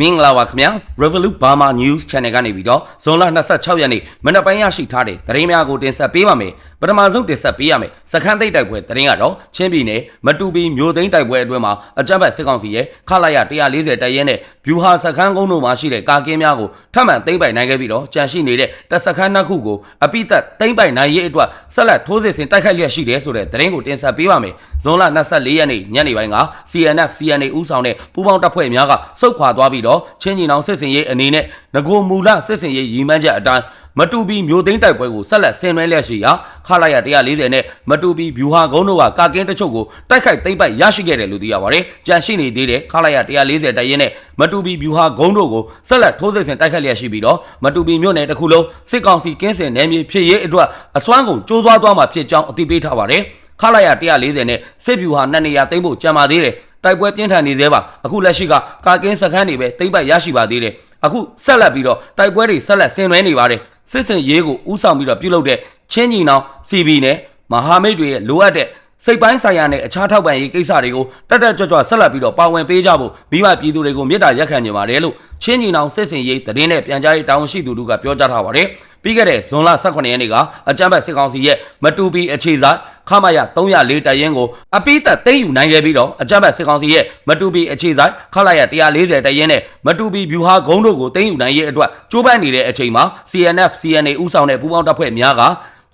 မင်္ဂလာပါခင်ဗျာ Revolut Burma News Channel ကနေပြီးတော့ဇွန်လ26ရက်နေ့မနက်ပိုင်းရရှိထားတဲ့သတင်းများကိုတင်ဆက်ပေးပါမယ်ပထမဆုံးတင်ဆက်ပေးရမယ်စခန်းသိပ်တိုက်ပွဲသတင်းကတော့ချင်းပြည်နယ်မတူပီမြို့သိမ်းတိုက်ပွဲအတွင်းမှာအကြမ်းဖက်စစ်ကောင်စီရဲ့ခလာရ140တပ်ရဲနဲ့ဗျူဟာစခန်းကုန်းတို့မှာရှိတဲ့ကာကင်းများကိုထပ်မံသိမ်းပိုက်နိုင်ခဲ့ပြီးတော့ကြန့်ရှိနေတဲ့တပ်စခန်းနှစ်ခုကိုအပိသက်သိမ်းပိုက်နိုင်ရေးအတွက်ဆက်လက်ထိုးစစ်ဆင်တိုက်ခိုက်လျက်ရှိတယ်ဆိုတဲ့သတင်းကိုတင်ဆက်ပေးပါမယ်ဇွန်လ24ရက်နေ့ညနေပိုင်းက CNF CNA ဦးဆောင်တဲ့ပူးပေါင်းတပ်ဖွဲ့များကစုခွာသွားပြီးတော့ချင်းညီနောင်စစ်စင်ရေးအနေနဲ့ငကိုမူလစစ်စင်ရေးရည်မှန်းချက်အတိုင်းမတူပီမျိုးသိန်းတိုက်ပွဲကိုဆက်လက်ဆင်နွှဲလျက်ရှိရာခလာရ140နဲ့မတူပီဗျူဟာကုန်းတို့ကကာကင်းတချို့ကိုတိုက်ခိုက်သိမ်းပိုက်ရရှိခဲ့တယ်လို့သိရပါတယ်။ကြန့်ရှိနေသေးတဲ့ခလာရ140တိုက်ရင်နဲ့မတူပီဗျူဟာကုန်းတို့ကိုဆက်လက်ထိုးစစ်ဆင်တိုက်ခိုက်လျက်ရှိပြီးတော့မတူပီမြို့နယ်တစ်ခုလုံးစစ်ကောင်စီကင်းစင်နယ်မြေဖြစ်ရေးအတွက်အစွမ်းကုန်ကြိုးစားသွားမှာဖြစ်ကြောင်းအသိပေးထားပါတယ်။ခလာရ140နဲ့စစ်ဗျူဟာနှစ်နေရာသိမ်းဖို့ကြံပါသေးတယ်။ တိုက်ပွဲပြင်းထန်နေသေးပါအခုလက်ရှိကကာကင်းစခန်းတွေပဲသိမ့်ပိုက်ရရှိပါသေးတယ်အခုဆက်လက်ပြီးတော့တိုက်ပွဲတွေဆက်လက်ဆင်နွှဲနေပါတယ်စစ်စင်ရေးကိုဥဆောင်ပြီးတော့ပြုလုပ်တဲ့ချင်းညီနောင် CB နဲ့မဟာမိတ်တွေရဲ့လိုအပ်တဲ့ စိတ်ပိုင်းဆိုင်ရာနဲ့အခြားထောက်ပံ့ရေးကိစ္စတွေကိုတက်တက်ကြွကြွဆက်လက်ပြီးတော့ပါဝင်ပေးကြဖို့မိဘပြည်သူတွေကိုမေတ္တာရက်ခံနေပါတယ်လို့ချင်းညီနောင်စစ်စင်ရေးသတင်းနဲ့ပြန်ကြားရေးတာဝန်ရှိသူတို့ကပြောကြားထားပါတယ်ပြီးခဲ့တဲ့ဇွန်လ18ရက်နေ့ကအကြမ်းဖက်စစ်ကောင်စီရဲ့မတူပီအခြေဆိုင်ခမရ304တရင်ကိုအပိသက်သိမ်းယူနိုင်ခဲ့ပြီးတော့အကြမ်းဖက်စစ်ကောင်စီရဲ့မတူပီအခြေဆိုင်ခလာရ140တရင်နဲ့မတူပီဗျူဟာဂုံးတို့ကိုသိမ်းယူနိုင်ရေးအတွက်ကြိုးပမ်းနေတဲ့အချိန်မှာ CNF CNA ဦးဆောင်တဲ့ပူးပေါင်းတပ်ဖွဲ့များက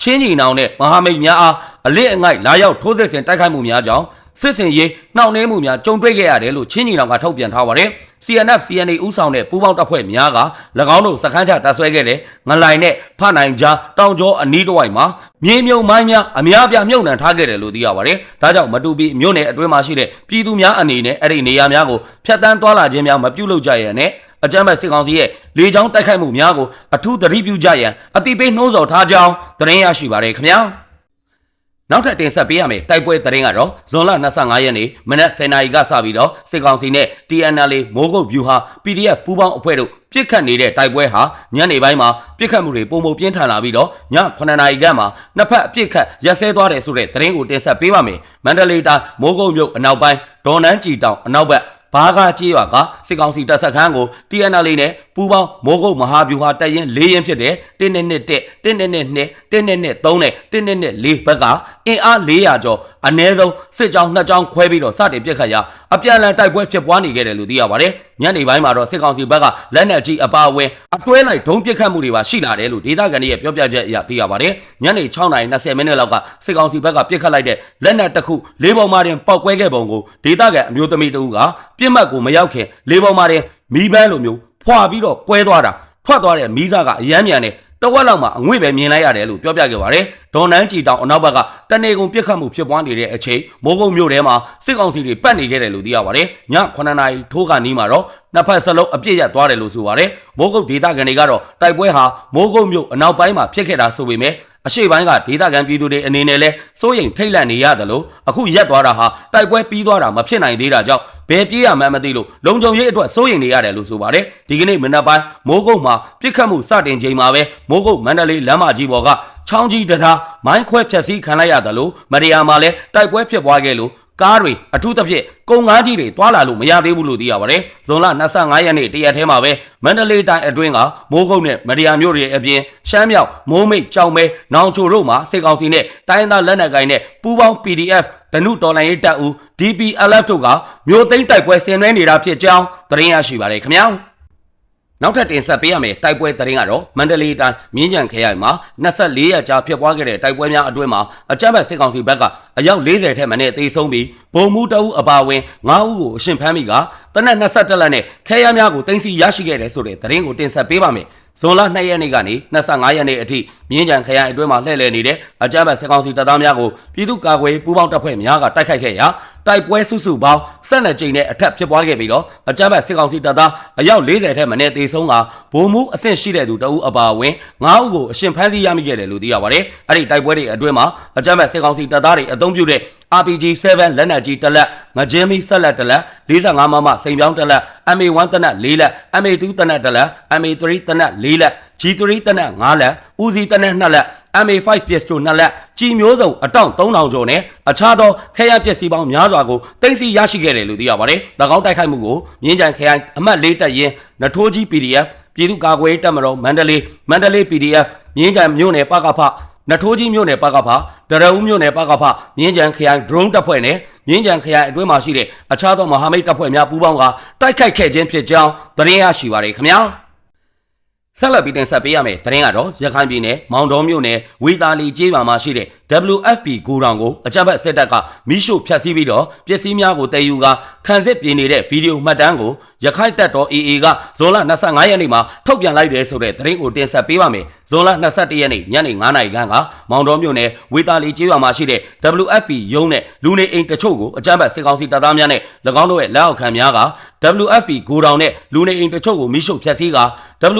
ချင်းညီနောင်နဲ့မဟာမိတ်များအားအလစ်အငိုက်လာရောက်ထိုးစစ်ဆင်တိုက်ခိုက်မှုများကြောင့်စစ်စင်ရေးနှောင့်နှေးမှုများကြုံတွေ့ခဲ့ရတယ်လို့ချင်းညီနောင်ကထုတ်ပြန်ထားပါတယ်။ CNF CNA ဦးဆောင်တဲ့ပူးပေါင်းတပ်ဖွဲ့များက၎င်းတို့စခန်းချတပ်ဆွဲခဲ့တဲ့ငလိုင်နဲ့ဖနိုင်ကြားတောင်ကျောအနီးတစ်ဝိုက်မှာမြေမြုံမိုင်းများအများပြမြုပ်နှံထားခဲ့တယ်လို့သိရပါတယ်။ဒါကြောင့်မတူပီမြို့နယ်အတွင်းမှာရှိတဲ့ပြည်သူများအနေနဲ့အဲ့ဒီနေရာများကိုဖျက်ဆီးသွားလာခြင်းများမပြုလုပ်ကြရတဲ့ အကြမ်းဖက်စစ်ကောင်စီရဲ့လေကြောင်းတိုက်ခိုက်မှုများကိုအထူးသတိပြုကြရန်အတိပေးနှိုးဆော်ထားကြောင်းသတင်းရရှိပါရခင်ဗျာ။နောက်ထပ်တင်ဆက်ပေးရမယ်တိုက်ပွဲသတင်းကတော့ဇွန်လ25ရက်နေ့မနက်10:00နာရီကစပြီးတော့စစ်ကောင်စီနဲ့ TNL မိုးကုတ်ဗျူဟာ PDF ပူးပေါင်းအဖွဲ့တို့ပြစ်ခတ်နေတဲ့တိုက်ပွဲဟာညနေပိုင်းမှာပြစ်ခတ်မှုတွေပုံပုံပြင်းထန်လာပြီးတော့ည9:00နာရီခန့်မှာနှစ်ဖက်အပြစ်ခတ်ရက်စဲသွားတယ်ဆိုတဲ့သတင်းကိုတင်ဆက်ပေးပါမယ်မန္တလေးတိုင်းမိုးကုတ်မြို့အနောက်ပိုင်းဒေါ်နန်းကြည်တောင်အနောက်ဘက် ဘာကကြေးရွာကစစ်ကောင်စီတပ်စခန်းကို TNL နဲ့ ပူးပေါင်းမိုးကုတ်မဟာဗျူဟာတပ်ရင်၄ရင်ဖြစ်တဲ့တင်းနဲ့နဲ့တက်တင်းနဲ့နဲ့နှစ်တင်းနဲ့နဲ့3နဲ့တင်းနဲ့နဲ့4ဘက်ကအင်အား400ကျော်အ ਨੇ ဆုံးစစ်ကြောင်းနှစ်ကြောင်းခွဲပြီးတော့စတင်ပြစ်ခတ်ရာအပြန်အလှန်တိုက်ပွဲဖြစ်ပွားနေခဲ့တယ်လို့သိရပါတယ်။ညနေပိုင်းမှာတော့စစ်ကောင်စီဘက်ကလက်နက်ကြီးအပါအဝင်အတွဲလိုက်ဒုံးပစ်ခတ်မှုတွေပါရှိလာတယ်လို့ဒေသခံတွေရဲ့ပြောပြချက်အရသိရပါတယ်။ညနေ6:20မိနစ်လောက်ကစစ်ကောင်စီဘက်ကပြစ်ခတ်လိုက်တဲ့လက်နက်တစ်ခုလေးပုံမှတင်ပောက်ကွဲခဲ့ပုံကိုဒေသခံအမျိုးသမီးတဦးကပြစ်မှတ်ကိုမရောက်ခင်လေးပုံမှတင်မီးပန်းလိုမျိုး ဖွာပြီးတော့ကွဲသွားတာထွက်သွားတဲ့မီးစားကအယမ်းမြန်တဲ့တဝက်လောက်မှာအငွေ့ပဲမြင်လိုက်ရတယ်လို့ပြောပြခဲ့ပါတယ်။ဒေါ်နန်းကြည်တောင်အနောက်ဘက်ကတနေကုန်ပြစ်ခတ်မှုဖြစ်ပွားနေတဲ့အချိန်မိုးကုတ်မြို့ထဲမှာစစ်ကောင်စီတွေပတ်နေခဲ့တယ်လို့သိရပါတယ်။ည9နာရီထိုးခါနီးမှာတော့နှစ်ဖက်စလုံးအပြစ်ရသွားတယ်လို့ဆိုပါတယ်။မိုးကုတ်ဒေသခံတွေကတော့တိုက်ပွဲဟာမိုးကုတ်မြို့အနောက်ပိုင်းမှာဖြစ်ခဲ့တာဆိုပေမဲ့ အရှိပိုင်းကဒေသခံပြည်သူတွေအနေနဲ့လဲစိုးရိမ်ထိတ်လန့်နေရတယ်လို့အခုရက်သွားတာဟာတိုက်ပွဲပြီးသွားတာမဖြစ်နိုင်သေးတာကြောင့်ဘယ်ပြေးရမှန်းမသိလို့လုံခြုံရေးအတွက်စိုးရိမ်နေရတယ်လို့ဆိုပါတယ်ဒီကနေ့မနက်ပိုင်းမိုးကုတ်မှာပြစ်ခတ်မှုစတင်ချိန်မှာပဲမိုးကုတ်မန္တလေးလမ်းမကြီးပေါ်ကချောင်းကြီးတထားမိုင်းခွဲဖြက်စီးခံလိုက်ရတယ်လို့မရယာမှာလဲတိုက်ပွဲဖြစ်ပွားခဲ့လို့ ကားတွေအထူးသဖြင့်ကုန်ငါးကြီးတွေတွာလာလို့မရသေးဘူးလို့သိရပါတယ်။ဇွန်လ25ရက်နေ့တရက်ထဲမှာပဲမန္တလေးတိုင်းအတွင်းကမိုးကုတ်နဲ့မရယာမြို့တွေအပြင်ရှမ်းမြောက်မိုးမိတ်ကြောင်မဲနောင်ချိုတို့မှာစစ်ကောင်စီနဲ့တိုင်းသားလက်နက်ကိုင်နဲ့ပူးပေါင်း PDF ဒနုတော်လိုင်းရေးတပ်ဦး DPLF တို့ကမြို့သိမ်းတိုက်ပွဲဆင်နွှဲနေတာဖြစ်ကြောင်းသတင်းရရှိပါတယ်ခင်ဗျာ။ နောက်ထပ်တင်ဆက်ပေးရမယ်တိုက်ပွဲသတင်းကတော့မန္တလေးတိုင်းမြင်းကြံခရိုင်မှာ24ရက်ကြာဖြစ်ပွားခဲ့တဲ့တိုက်ပွဲများအတွင်းမှာအကြမ်းဖက်စစ်ကောင်စီဘက်ကအယောက်40ထက်မနည်းသေဆုံးပြီးဗုံမှုတအုပ်အပါဝင်9ဦးကိုအရှင်ဖမ်းမိကတနက်22လက်နဲ့ခဲရများကိုတင်စီရရှိခဲ့တယ်ဆိုတဲ့သတင်းကိုတင်ဆက်ပေးပါမယ်ဇွန်လ2ရက်နေ့ကနေ25ရက်နေ့အထိမြင်းကြံခရိုင်အတွင်းမှာလှည့်လည်နေတဲ့အကြမ်းဖက်စစ်ကောင်စီတပ်သားများကိုပြည်သူ့ကာကွယ်ပူးပေါင်းတပ်ဖွဲ့များကတိုက်ခိုက်ခဲ့ရာ တိုက်ပွဲစုစုပေါင်း12ကြိမ်နဲ့အထက်ဖြစ်ပွားခဲ့ပြီးတော့အကြမ်းဖက်စစ်ကောင်စီတပ်သားအယောက်40ထက်မနည်းသေဆုံးကဗိုလ်မှူးအဆင့်ရှိတဲ့သူတအုပ်အပါအဝင်9ဦးကိုအရှင်ဖမ်းဆီးရမိခဲ့တယ်လို့သိရပါတယ်။အဲ့ဒီတိုက်ပွဲတွေအတွင်းမှာအကြမ်းဖက်စစ်ကောင်စီတပ်သားတွေအုံပြုတဲ့ RPG 7လက်နက်ကြီးတစ်လက်ငကြင်းမီဆက်လက်တစ်လက်45မမစိန်ပြောင်းတစ်လက် MA1 တနက်4လက် MA2 တနက်တစ်လက် MA3 တနက်4လက် G3 တနက်5လက်ဦးစီးတနက်2လက် MA5 pistol နှစ်လက်ကြီးမျိုးစုံအတောင့်3000ကျော်နဲ့အခြားသောခရိုင်ပစ္စည်းပေါင်းများစွာကိုတင်စီရရှိခဲ့တယ်လို့သိရပါတယ်။၎င်းတိုက်ခိုက်မှုကိုမြင်းကြံခရိုင်အမှတ်၄တပ်ရင်းနထိုးကြီး PDF ပြည်သူ့ကာကွယ်ရေးတပ်မတော်မန္တလေးမန္တလေး PDF မြင်းကြံမြို့နယ်ပကဖနထိုးကြီးမြို့နယ်ပကဖဒရဦးမြို့နယ်ပကဖမြင်းကြံခရိုင် drone တပ်ဖွဲ့နဲ့မြင်းကြံခရိုင်အတွင်းမှာရှိတဲ့အခြားသောမဟာမိတ်တပ်ဖွဲ့များပူးပေါင်းကတိုက်ခိုက်ခဲ့ခြင်းဖြစ်ကြောင်းသတင်းရရှိပါရခင်ဗျာ။ ဆက်လက်ပြီးတင်ဆက်ပေးရမယ်။သတင်းကတော့ရခိုင်ပြည်နယ်မောင်တော်မြို့နယ်ဝေသာလီကျေးရွာမှာရှိတဲ့ WFP ဂိုဒေါင်ကိုအကြမ်းဖက်စစ်တပ်ကမိရှို့ဖျက်ဆီးပြီးတော့ပစ္စည်းများကိုတည်ယူကခံစစ်ပြင်နေတဲ့ဗီဒီယိုမှတ်တမ်းကိုရခိုင်တပ်တော် AA ကဇွန်လ25ရက်နေ့မှာထုတ်ပြန်လိုက်တယ်ဆိုတဲ့သတင်းကိုတင်ဆက်ပေးပါမယ်။ ဇွန်လ21ရက်နေ့ညနေ9:00နာရီခန့်ကမောင်တော်မြို့နယ်ဝေသာလီကျေးရွာမှာရှိတဲ့ WFP ရုံးနဲ့လူနေအိမ်တချို့ကိုအကြမ်းဖက်စစ်ကောင်စီတပ်သားများနဲ့၎င်းတို့ရဲ့လက်အောက်ခံများက WFP ဂိုဒေါင်နဲ့လူနေအိမ်တချို့ကိုမိရှို့ဖျက်ဆီးက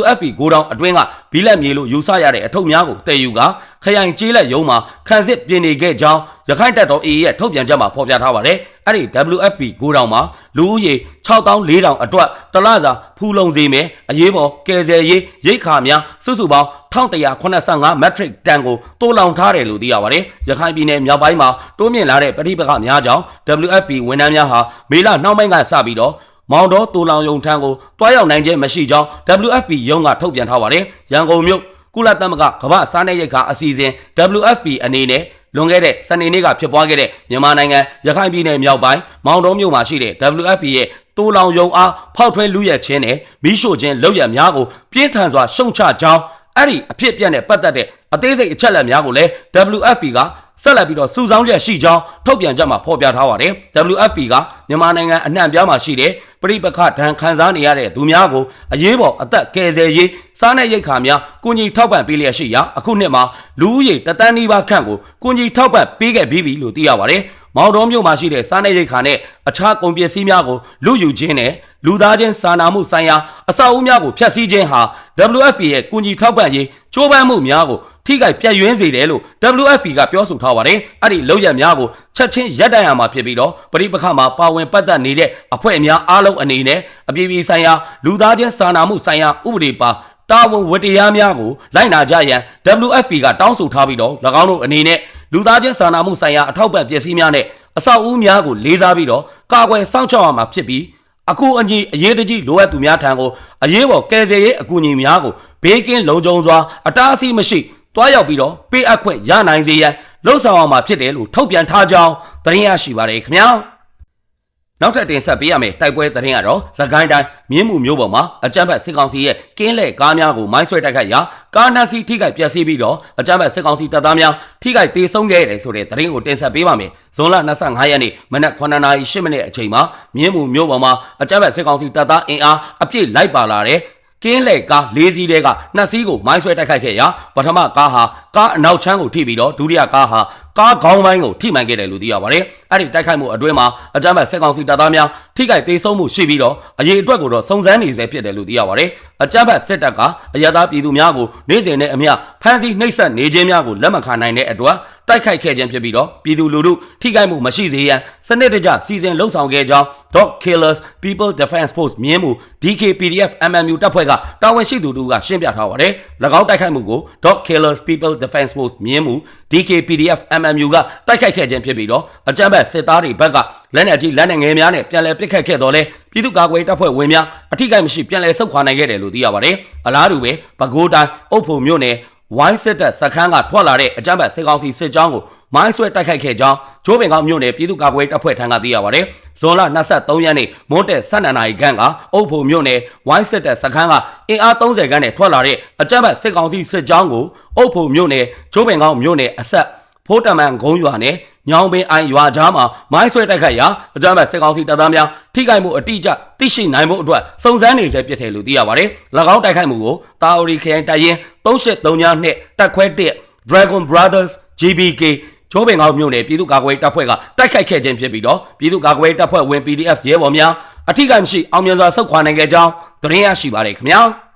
WFP ဂိုဒေါင်အတွင်းကဘီလက်မြေလို့ယူဆရတဲ့အထုပ်များကိုတည်ယူကခရိုင်ကျေးလက်ရုံးမှာခန်းစစ်ပြင်နေခဲ့ကြောင်း ရခိုင်တပ်တော် AA ရဲ့ထုတ်ပြန်ချက်မှာဖော်ပြထားပါတယ်။အဲ့ဒီ WFP ဂိုဒေါင်မှာလူဦးရေ6400အတွက်တလစာဖူလုံစီမယ်အရေးပေါ်ကယ်ဆယ်ရေးရိတ်ခါများစုစုပေါင်း1185 metric တန်ကိုတိုးလောင်ထားတယ်လို့သိရပါတယ်။ရခိုင်ပြည်နယ်မြောက်ပိုင်းမှာတိုးမြင့်လာတဲ့ပဋိပက္ခများကြောင့် WFP ဝန်ထမ်းများဟာမေလနှောင်းပိုင်းကစပြီးတော့မောင်တော်တူလောင်ယုံထံကိုတွားရောက်နိုင်ခြင်းမရှိကြောင်း WFP ရုံးကထုတ်ပြန်ထားပါတယ်။ရန်ကုန်မြို့ကုလသမဂ္ဂကမ္ဘာစားနပ်ရိက္ခာအစီအစဉ် WFP အနေနဲ့ လွန်ခဲ့တဲ့စနေနေ့ကဖြစ်ပွားခဲ့တဲ့မြန်မာနိုင်ငံရခိုင်ပြည်နယ်မြောက်ပိုင်းမောင်တော်မြို့မှာရှိတဲ့ WFP ရဲ့တိုးလောင်ယုံအားဖောက်ထွဲလူရက်ချင်းနဲ့မိရှို့ခြင်းလောက်ရများကိုပြင်းထန်စွာရှုံချကြောင်းအဲ့ဒီအဖြစ်အပျက်နဲ့ပတ်သက်တဲ့အသေးစိတ်အချက်အလက်များကိုလည်း WFP က ဆက်လက်ပြီးတော့စုဆောင်းချက်ရှိကြောင်းထုတ်ပြန်ချက်မှာဖော်ပြထားပါတယ်။ WFP ကမြန်မာနိုင်ငံအနှံ့အပြားမှာရှိတဲ့ပြိပခဒဏ်ခံစားနေရတဲ့သူများကိုအရေးပေါ်အသက်ကယ်ဆယ်ရေးစားနပ်ရိက္ခာများကုညီထောက်ပံ့ပေးလျက်ရှိရာအခုနှစ်မှာလူဦးရေတသန်းနီးပါးခန့်ကိုကုညီထောက်ပံ့ပေးခဲ့ပြီးပြီလို့သိရပါတယ်။ မောင်တော်မြို့မှာရှိတဲ့စားနပ်ရိက္ခာနဲ့အခြားကုန်ပစ္စည်းများကိုလူယူခြင်းနဲ့လူသားချင်းစာနာမှုဆိုင်ရာအဆောက်အဦများကိုဖျက်ဆီးခြင်းဟာ WFP ရဲ့ကုညီထောက်ပံ့ရေးကြိုးပမ်းမှုများကိုထိခိုက်ပြည့်ယွင်းစေတယ်လို့ WFP ကပြောဆိုထားပါတယ်။အဲ့ဒီလောက်ရများကိုချက်ချင်းရပ်တန့်ရမှာဖြစ်ပြီးတော့ပရိပခမှာပါဝင်ပတ်သက်နေတဲ့အဖွဲ့အများအားလုံးအနေနဲ့အပြည်ပြည်ဆိုင်ရာလူသားချင်းစာနာမှုဆိုင်ရာဥပဒေပါတာဝန်ဝတ္တရားများကိုလိုက်နာကြရန် WFP ကတောင်းဆိုထားပြီးတော့၎င်းတို့အနေနဲ့ လူသားချင်းစာနာမှုဆိုင်ရာအထောက်ပံ့ပစ္စည်းများနဲ့အဆောက်အဦများကိုလေးစားပြီးတော့ကာကွယ်စောင့်ရှောက်ရမှာဖြစ်ပြီးအခုအညီအရေးတကြီးလိုအပ်သူများထံကိုအရေးပေါ်ကယ်ဆယ်ရေးအကူအညီများကိုဘေးကင်းလုံခြုံစွာအတားအဆီးမရှိတွားရောက်ပြီးတော့ပေးအပ်ခွင့်ရနိုင်စေရန်လှုံ့ဆော်အောင်မှာဖြစ်တယ်လို့ထုတ်ပြန်ထားကြောင်းသတင်းရရှိပါတယ်ခင်ဗျာ နောက်ထပ်တင်ဆက်ပေးရမယ့်တိုက်ပွဲသတင်းကတော့သခိုင်းတိုင်းမြင်းမှုမျိုးပေါ်မှာအကြမ်းဖက်စစ်ကောင်စီရဲ့ကင်းလက်ကားများကိုမိုင်းဆွဲတိုက်ခိုက်ရာကားနစီထိခိုက်ပျက်စီးပြီးတော့အကြမ်းဖက်စစ်ကောင်စီတပ်သားများထိခိုက်ဒေဆုံးခဲ့တယ်ဆိုတဲ့သတင်းကိုတင်ဆက်ပေးပါမယ်။ဇွန်လ25ရက်နေ့မနက်9:08မိနစ်အချိန်မှာမြင်းမှုမျိုးပေါ်မှာအကြမ်းဖက်စစ်ကောင်စီတပ်သားအင်အားအပြည့်လိုက်ပါလာတဲ့ကင်းလေကား၄စီးတဲကနှစ်စီးကိုမိုင်းဆွဲတိုက်ခိုက်ခဲ့ရာပထမကားဟာကားအနောက်ချမ်းကိုထိပြီးတော့ဒုတိယကားဟာကားခေါင်းပိုင်းကိုထိမှန်ခဲ့တယ်လို့သိရပါတယ်။အဲ့ဒီတိုက်ခိုက်မှုအတွင်းမှာအကြမ်းဖက်စစ်ကောင်စီတပ်သားများထိခိုက်ဒေဆုံးမှုရှိပြီးတော့အရေးအတွက်ကိုတော့စုံစမ်းနေဆဲဖြစ်တယ်လို့သိရပါတယ်။အကြမ်းဖက်စစ်တပ်ကအရသာပြည်သူများကိုနေ့စဉ်နဲ့အမျှဖမ်းဆီးနှိပ်စက်နေခြင်းများကိုလက်မခံနိုင်တဲ့အတွက်တိုက်ခိုက်ခဲ့ခြင်းဖြစ်ပြီးတော့ပြည်သူလူထုထိခိုက်မှုမရှိစေရန်စနစ်တကျစီစဉ်လှုံ့ဆော်ခဲ့ကြောင်း Dog Killers People Defense Force မြင်းမှု DKPDF MMU တပ်ဖွဲ့ကတာဝန်ရှိသူတို့ကရှင်းပြထားပါတယ်။၎င်းတိုက်ခိုက်မှုကို Dog Killers People Defense Force မြင်းမှု DKPDF MMU ကတိုက်ခိုက်ခဲ့ခြင်းဖြစ်ပြီးတော့အကြမ်းဖက်စစ်သားတွေဘက်ကလက်နက်ကြီးလက်နက်ငယ်များနဲ့ပြန်လည်ပစ်ခတ်ခဲ့တော့လဲပြည်သူ့ကာကွယ်တပ်ဖွဲ့ဝင်များအထိကိမရှိပြန်လည်ဆုတ်ခွာနိုင်ခဲ့တယ်လို့သိရပါတယ်။အလားတူပဲပဲခူးတိုင်းအုပ်ဖို့မြို့နယ်ဝိုင်းစစ်တပ်စခန်းကထွက်လာတဲ့အကြမ်းဖက်စစ်ကောင်စီစစ်ကြောင်းကို မိုင်းဆွဲတိုက်ခိုက်ခဲ့ကြောင်းဂျိုးပင်ကောင်မြို့နယ်ပြည်သူ့ကာကွယ်တပ်ဖွဲ့ထံကသိရပါတယ်။ဇွန်လ23ရက်နေ့မွန်းတဲ့12နာရီခန့်ကအုပ်ဖို့မြို့နယ်ဝိုင်းစစ်တပ်စခန်းကအင်အား30ခန်းနဲ့ထွက်လာတဲ့အကြမ်းဖက်စစ်ကောင်စီစစ်ကြောင်းကိုအုပ်ဖို့မြို့နယ်ဂျိုးပင်ကောင်မြို့နယ်အဆက်ဖိုးတမန်ဂုံးရွာနဲ့ညောင်ပင်အိုင်ရွာကြားမှာမိုင်းဆွဲတိုက်ခိုက်ရာအကြမ်းဖက်စစ်ကောင်စီတပ်သားများထိခိုက်မှုအတိအကျသိရှိနိုင်မှုအတွက်စုံစမ်းနေဆဲဖြစ်တယ်လို့သိရပါတယ်။၎င်းတိုက်ခိုက်မှုကိုတာအိုရီခရိုင်တိုင်ရင်383နှစ်တက်ခွဲ1 Dragon Brothers GBK ချိုးပင်ကောက်မြို့နယ်ပြည်သူ့ကာကွယ်တပ်ဖွဲ့ကတိုက်ခိုက်ခဲ့ခြင်းဖြစ်ပြီးတော့ပြည်သူ့ကာကွယ်တပ်ဖွဲ့ဝင် PDF ရဲဘော်များအထိကိမရှိအောင်မြင်စွာဆုတ်ခွာနိုင်ခဲ့ကြောင်းသတင်းရရှိပါတယ်ခင်ဗျာ။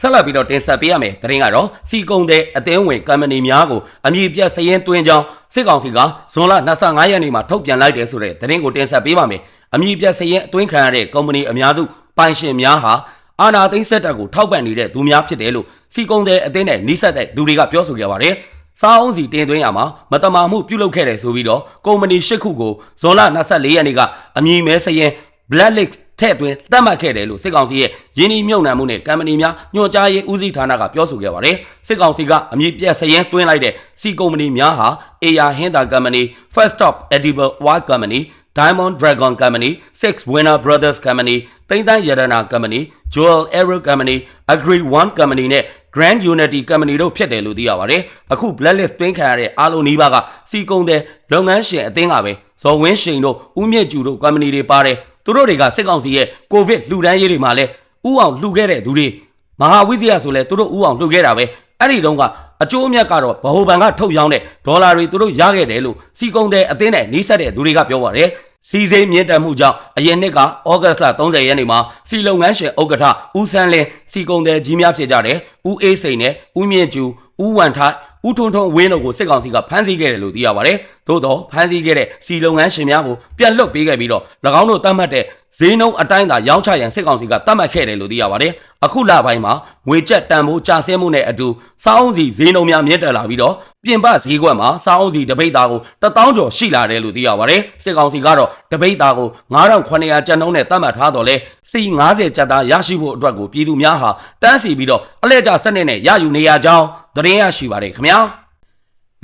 ဆက်လက်ပြီးတော့တင်ဆက်ပေးရမယ်သတင်းကတော့စီကုံတဲ့အသင်းဝင်ကမ္ပဏီများကိုအမည်ပြစရင်သွင်းကြောင်းစစ်ကောင်စီကဇွန်လ25ရက်နေ့မှာထုတ်ပြန်လိုက်တယ်ဆိုတဲ့သတင်းကိုတင်ဆက်ပေးပါမယ်အမည်ပြစရင်အသွင်းခံရတဲ့ကုမ္ပဏီအများစုပိုင်ရှင်များဟာအာနာသိန်းဆက်တပ်ကိုထောက်ပံ့နေတဲ့သူများဖြစ်တယ်လို့စီကုံတဲ့အသင်းနဲ့နှိစက်တဲ့သူတွေကပြောဆိုကြပါတယ်။ စားအုံးစီတင်သွင်းရမှာမတမာမှုပြုလုပ်ခဲ့တယ်ဆိုပြီးတော့ကုမ္ပဏီ၈ခုကိုဇွန်လ24ရက်နေ့ကအမည်မဲစရင် Blacklist ထဲ့သွင်းတတ်မှတ်ခဲ့တယ်လို့စစ်ကောင်စီရဲ့ရင်းနှီးမြှုပ်နှံမှုနဲ့ကမ္ပဏီများညွှန်ကြားရေးဦးစီးဌာနကပြောဆိုခဲ့ပါတယ်။စစ်ကောင်စီကအမည်ပြတ်စရင်သွင်းလိုက်တဲ့စီကုမ္ပဏီများဟာ AR Hinda Company, First Stop Edible Oil Company, Diamond Dragon Company, Six Winner Brothers Company, တိမ့်တန်းရတနာ Company, Joel Arrow Company, Agree One Company နဲ့ Grand Unity Company တို့ဖြစ်တယ်လို့သိရပါတယ်။အခု blacklist တွင်းခံရတဲ့အားလုံးနီးပါးကစီကုံတဲ့လုပ်ငန်းရှင်အသင်းကပဲဇော်ဝင်းရှိန်တို့ဦးမြင့်ကျူတို့ company တွေပါတယ်။သူတို့တွေကစစ်ကောင်စီရဲ့ COVID လှူဒန်းရေးတွေမှာလဲဥအောင်လှူခဲ့တဲ့သူတွေမဟာဝိဇ္ဇာဆိုလဲသူတို့ဥအောင်လှူခဲ့တာပဲ။အဲ့ဒီတုန်းကအကျိုးအမြတ်ကတော့ဗဟိုဘဏ်ကထုတ်ရောင်းတဲ့ဒေါ်လာတွေသူတို့ရခဲ့တယ်လို့စီကုံတဲ့အသင်းနဲ့နှိစက်တဲ့သူတွေကပြောပါတယ်။ စီစိမ်းမြင့်တက်မှုကြောင့်အရင်နှစ်ကဩဂတ်စ်လ30ရက်နေ့မှာစီလုပ်ငန်းရှင်ဥက္ကဋ္ဌဦးဆန်းလင်းစီကုံတဲ့ကြီးများဖြစ်ကြတယ်။ဦးအေးစိန်နဲ့ဦးမြင့်ကျူဦးဝမ်ထိုက်ဦးထွန်းထွန်းဝင်းတို့ကိုစစ်ကောင်စီကဖမ်းဆီးခဲ့တယ်လို့သိရပါတယ်။သို့တော့ဖမ်းဆီးခဲ့တဲ့စီလုပ်ငန်းရှင်များကိုပြန်လွတ်ပေးခဲ့ပြီးတော့၎င်းတို့တတ်မှတ်တဲ့ ဈေးနှုန်းအတိုင်းသာရောင်းချရန်စစ်ကောင်စီကတတ်မှတ်ခဲ့တယ်လို့သိရပါတယ်။အခုလပိုင်းမှာငွေကျပ်တန်ဖိုးကျဆင်းမှုနဲ့အတူစားအုံးစီဈေးနှုန်းများမြင့်တက်လာပြီးတော့ပြင်ပဈေးကွက်မှာစားအုံးစီတပိတ်သားကို1000ကျော်ရှိလာတယ်လို့သိရပါတယ်။စစ်ကောင်စီကတော့တပိတ်သားကို9900ကျပ်နှုန်းနဲ့တတ်မှတ်ထားတော့လဲစီ90ကျပ်သားရရှိဖို့အတွက်ကိုပြည်သူများဟာတန်းစီပြီးတော့အလဲကျစနစ်နဲ့ရယူနေရကြောင်းသတင်းရရှိပါတယ်ခင်ဗျာ။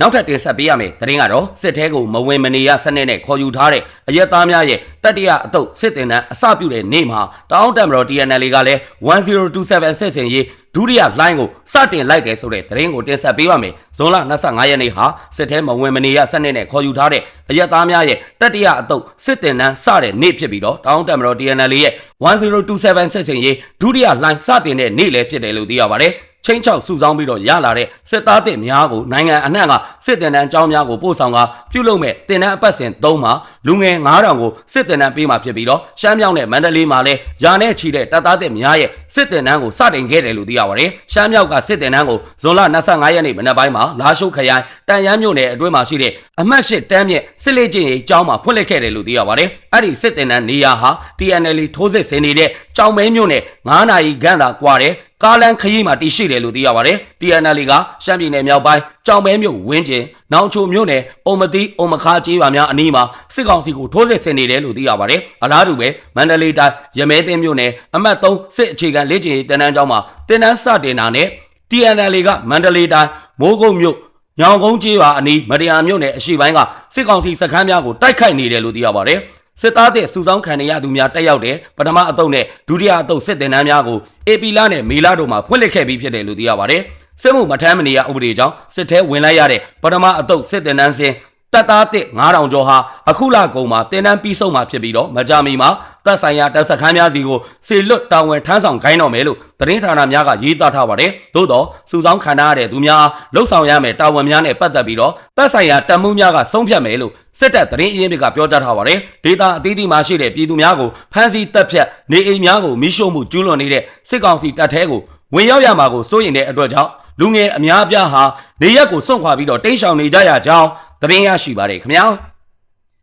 နောက်ထပ်တင်ဆက်ပေးရမယ်သတင်းကတော့စစ်ထဲကိုမဝင်မနေရစနစ်နဲ့ခေါ်ယူထားတဲ့အရက်သားများရဲ့တတိယအတုပ်စစ်တင်တန်းအစပြုတဲ့နေ့မှာတောင်းတမတော် TNL ကလည်း1027စစ်စင်ရေးဒုတိယလိုင်းကိုစတင်လိုက်တယ်ဆိုတဲ့သတင်းကိုတင်ဆက်ပေးပါမယ်။ဇွန်လ25ရက်နေ့ဟာစစ်ထဲမဝင်မနေရစနစ်နဲ့ခေါ်ယူထားတဲ့အရက်သားများရဲ့တတိယအတုပ်စစ်တင်တန်းစတဲ့နေ့ဖြစ်ပြီးတော့တောင်းတမတော် TNL ရဲ့1027စစ်စင်ရေးဒုတိယလိုင်းစတင်တဲ့နေ့လည်းဖြစ်တယ်လို့သိရပါတယ်။ ချင်းချောက်စုဆောင်းပြီးတော့ရလာတဲ့စစ်သားတစ်များကိုနိုင်ငံအနှံ့ကစစ်တင်တန်းအကြောင်းများကိုပို့ဆောင်ကပြုလုပ်မဲ့တင်တန်းအပတ်စဉ်3မှာလူငယ်9000ကိုစစ်တင်တန်းပေးမှဖြစ်ပြီးတော့ရှမ်းမြောက်နဲ့မန္တလေးမှာလည်းယာနဲ့ချီတဲ့တပ်သားတစ်များရဲ့စစ်တင်တန်းကိုစတင်ခဲ့တယ်လို့သိရပါတယ်။ရှမ်းမြောက်ကစစ်တင်တန်းကိုဇွန်လ25ရက်နေ့မနက်ပိုင်းမှာလာရှုခရိုင်တန်ရမ်းမြို့နယ်အတွင်းမှာရှိတဲ့အမှတ်၈တန်းမြင့်စစ်လေ့ကျင့်ရေးကျောင်းမှာဖွင့်လှစ်ခဲ့တယ်လို့သိရပါတယ်။အဲ့ဒီစစ်တင်တန်းနေရာဟာ TNL ထိုးစစ်ဆင်နေတဲ့ကြောင်မဲမြို့နယ်9နာရီခန့်သာကွာတဲ့ကားလန်ခရီးမှာတည်ရှိတယ်လို့သိရပါတယ်။ TNL ကရှမ်းပြည်နယ်မြောက်ပိုင်းကြောင်မဲမြို့ဝင်းကျင်နောင်ချိုမြို့နယ်အုံမတိအုံမခါကျေးရွာများအနီးမှာစစ်ကောင်စီကိုထိုးစစ်ဆင်နေတယ်လို့သိရပါတယ်။အလားတူပဲမန္တလေးတိုင်းရမဲသိမ်းမြို့နယ်အမှတ်3စစ်အခြေခံလေ့ကျင့်ရေးတင်နန်းကျောင်းမှာတင်နန်းစတင်တာနဲ့ TNL ကမန္တလေးတိုင်းမိုးကုတ်မြို့ ညောင်ကုန်းကျေးရွာအနီးမတရားမြို့နယ်အရှိပိုင်းကစစ်ကောင်စီစခန်းများကိုတိုက်ခိုက်နေတယ်လို့သိရပါတယ်။စစ်သားတဲ့စုဆောင်းခံရသူများတက်ရောက်တဲ့ပထမအတုပ်နဲ့ဒုတိယအတုပ်စစ်တင်တန်းများကိုအေပီလာနဲ့မေလာတို့မှဖွင့်လှစ်ခဲ့ပြီးဖြစ်တယ်လို့သိရပါတယ်။စစ်မှုမထမ်းမနေရဥပဒေကြောင့်စစ်ထဲဝင်လိုက်ရတဲ့ပထမအတုပ်စစ်တင်တန်းစဉ်တပ်သားတစ်9000ကျော်ဟာအခုလကုန်မှာတင်တန်းပြီးဆုံးမှာဖြစ်ပြီးတော့မကြမီမှာ တပ်ဆိုင်ရာတပ်စခန်းများစီကိုစေလွတ်တာဝန်ထမ်းဆောင်ခိုင်းတော်မယ်လို့သတင်းဌာနများကရေးသားထားပါတယ်။သို့တော့စုဆောင်းခံထားရတဲ့သူများလှုပ်ဆောင်ရမယ်တာဝန်များနဲ့ပတ်သက်ပြီးတော့တပ်ဆိုင်ရာတပ်မှုများကဆုံးဖြတ်မယ်လို့စစ်တပ်သတင်းအရင်းမြစ်ကပြောကြားထားပါတယ်။ဒေတာအသီးသီးမှာရှိတဲ့ပြည်သူများကိုဖမ်းဆီးတပ်ဖြတ်နေအိမ်များကိုမိရှို့မှုကျူးလွန်နေတဲ့စစ်ကောင်စီတပ်ထဲကိုဝင်ရောက်ရမှာကိုစိုးရင်တဲ့အတွက်ကြောင့်လူငယ်အများအပြားဟာနေရက်ကိုစွန့်ခွာပြီးတော့တိန့်ရှောင်နေကြရကြောင်းသတင်းရရှိပါတယ်ခင်ဗျာ